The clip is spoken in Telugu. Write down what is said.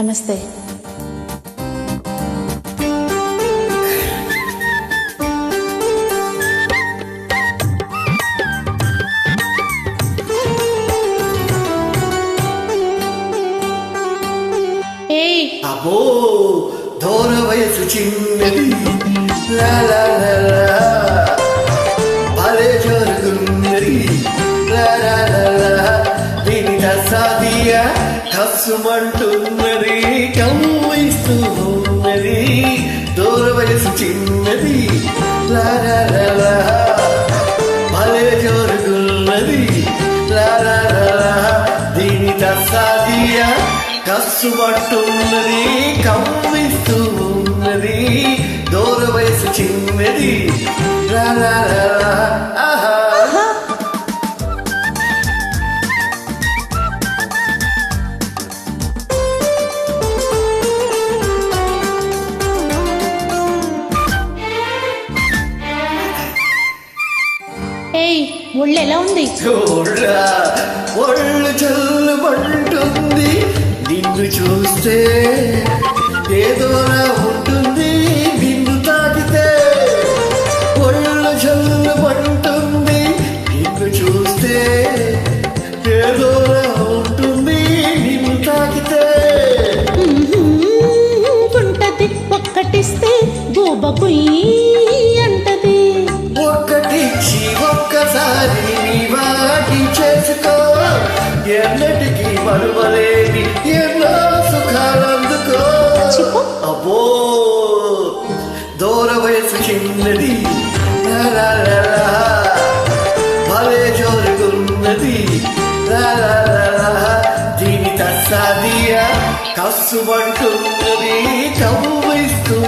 నమస్తే. ఏయ్. దూర వయసు చిన్నది. భలే జరుగున్నది దీని హస్సుమంటున్నది కమ్మిస్తూ ఉన్నది దూర వయసు చిన్నది భలే జరుగున్నది. లా లా లా లా. దీని కసాదియ కసుమంటున్నది కమ్మిస్తూ ఉన్నది దూర వయసు చిన్నది రా ఏయ్ ఒళ్ళు ఎలా ఉంది? ఒళ్ళు చల్లబడుతుంది నిన్ను చూస్తే ఏదోలా ఉంటుంది. నిన్ను తాకితే ఒళ్ళు చల్లబడుతుంది నిన్ను చూస్తే ఏదోలా ఉంటుంది. నిన్ను తాకితే ఉంటది ఒక్కటిస్తే గూబ ఒక్కటిచ్చి ఒక్కసారి నీ వాటి చేసుకో ఎన్నటికీ మరువలేని ఎన్నో సుఖాలందుకో. అబ్బో దూర వయసు చిన్నది. భలే జోరుగున్నది. దీని తస్సాదియ కసుమంటున్నది కవ్విస్తూ